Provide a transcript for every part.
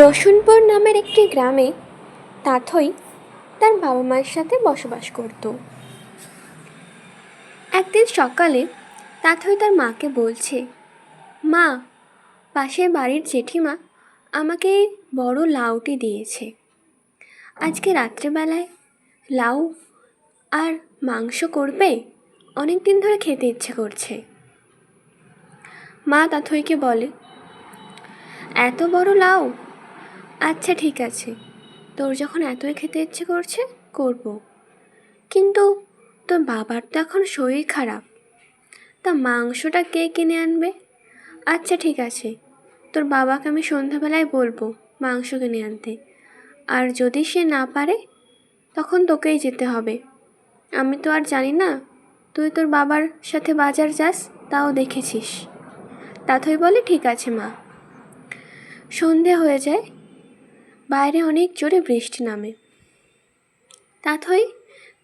রসুনপুর নামের একটি গ্রামে তাথই তার বাবা মায়ের সাথে বসবাস করত। একদিন সকালে তাথই তার মাকে বলছে, মা, পাশের বাড়ির জেঠিমা আমাকে বড় লাউটি দিয়েছে। আজকে রাত্রেবেলায় লাউ আর মাংস করবে অনেক দিন ধরে খেতে ইচ্ছে করছে। মা তাথইকে বলে, এত বড় লাউ আচ্ছা ঠিক আছে। তোর যখন এতই খেতে ইচ্ছে করছে, করব। কিন্তু তোর বাবার তো এখন শরীর খারাপ। তা মাংসটা কে কিনে আনবে? আচ্ছা ঠিক আছে। তোর বাবাকে আমি সন্ধ্যাবেলায় বলব মাংস কিনে আনতে। আর যদি সে না পারে, তখন তোকেই যেতে হবে। আমি তো আর জানি না, তুই তোর বাবার সাথে বাজার যাস, তাও দেখেছিস। তাথই বলে, ঠিক আছে, মা। সন্ধে হয়ে যায় বাইরে অনেক জোরে বৃষ্টি নামে। তাথই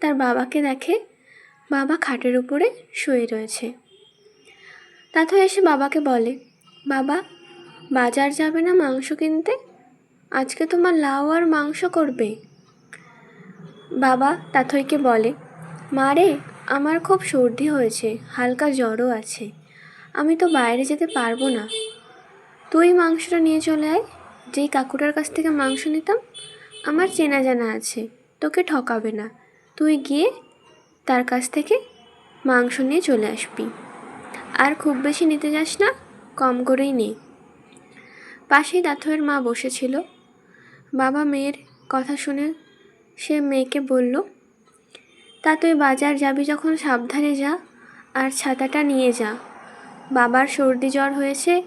তার বাবাকে দেখে বাবা খাটের উপরে শুয়ে রয়েছে। তাথই এসে বাবাকে বলে, বাবা, বাজার যাবে না মাংস কিনতে? আজকে তোমার লাউ আর মাংস করবে? বাবা তাথইকে বলে, মা রে, আমার খুব সর্দি হয়েছে, হালকা জ্বরও আছে। আমি তো বাইরে যেতে পারব না। তুই মাংসটা নিয়ে চলে আয়। যেই কাকুটার কাছ থেকে মাংস নিতাম, আমার চেনা জানা আছে, তোকে ঠকাবে না। তুই গিয়ে তার কাছ থেকে মাংস নিয়ে চলে আসবি। আর খুব বেশি নিতে যাস না, কম করেই নে। পাশেই দাথয়ের মা বসেছিল। বাবা মেয়ের কথা শুনে সে মেয়েকে বলল, তা তুই বাজার যাবি যখন সাবধানে যা, আর ছাতাটা নিয়ে যা। বাবার সর্দি জ্বর হয়েছে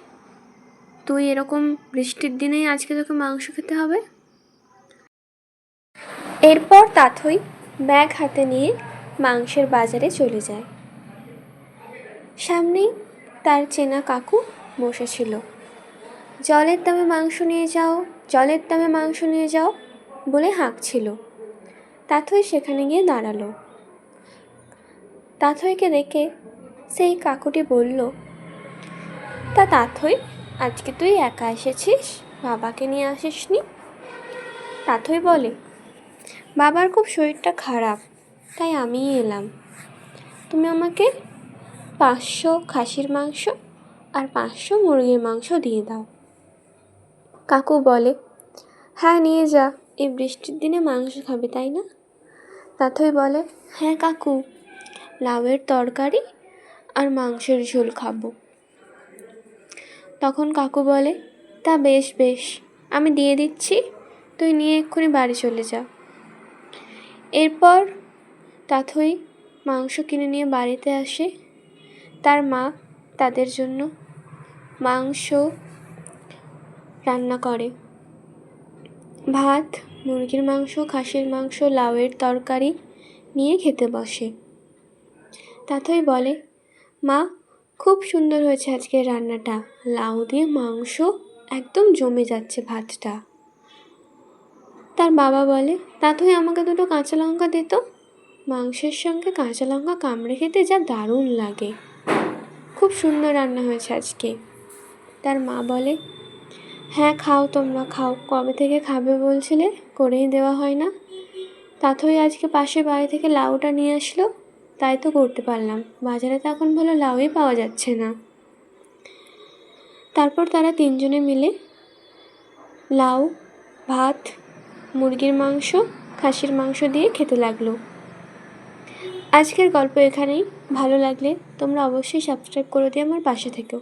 তুই এরকম বৃষ্টির দিনেই আজকে তোকে মাংস খেতে হবে? এরপর তাথই ব্যাগ হাতে নিয়ে মাংসের বাজারে চলে যায়। সামনেই তার চেনা কাকু বসেছিল জলের দামে মাংস নিয়ে যাও, জলের দামে মাংস নিয়ে যাও বলে হাঁকছিল। তাথই সেখানে গিয়ে দাঁড়াল। তাথইকে দেখে সেই কাকুটি বলল, তা তাথই আজকে তুই একা এসেছিস? বাবাকে নিয়ে আসিসনি? তাথই বলে, বাবার খুব শরীরটা খারাপ, তাই আমিই এলাম। তুমি আমাকে পাঁচশো খাসির মাংস আর পাঁচশো মুরগির মাংস দিয়ে দাও। কাকু বলে হ্যাঁ নিয়ে যা, এই বৃষ্টির দিনে মাংস খাবে, তাই না? তাথই বলে হ্যাঁ কাকু, লাউয়ের তরকারি আর মাংসের ঝোল খাব। তখন কাকু বলে, তা বেশ বেশ, আমি দিয়ে দিচ্ছি, তুই নিয়ে এক্ষুনি বাড়ি চলে যা। এরপর তাথই মাংস কিনে নিয়ে বাড়িতে আসে। তার মা তাদের জন্য মাংস রান্না করে। ভাত, মুরগির মাংস, খাসির মাংস, লাউয়ের তরকারি নিয়ে খেতে বসে। তাথই বলে, মা খুব সুন্দর হয়েছে আজকের রান্নাটা। লাউ দিয়ে মাংস একদম জমে যাচ্ছে ভাতটা। তার বাবা বলে তাথই আমাকে দুটো কাঁচা লঙ্কা দিত মাংসের সঙ্গে কাঁচা লঙ্কা কামড়ে খেতে যা দারুণ লাগে। খুব সুন্দর রান্না হয়েছে আজকে। তার মা বলে হ্যাঁ খাও তোমরা, খাও। কবে থেকে খাবে বলছিলে? করেই দেওয়া হয় না। তাথই আজকে পাশে বাড়ি থেকে লাউটা নিয়ে আসলো। তাই তো করতে পারলাম। বাজারে তো এখন ভালো লাউই পাওয়া যাচ্ছে না। তারপর তারা তিনজনে মিলে লাউ, ভাত, মুরগির মাংস, খাসির মাংস দিয়ে খেতে লাগল। আজকের গল্প এখানেই। ভালো লাগলে তোমরা অবশ্যই সাবস্ক্রাইব করে দিয়ে আমার পাশে থেকো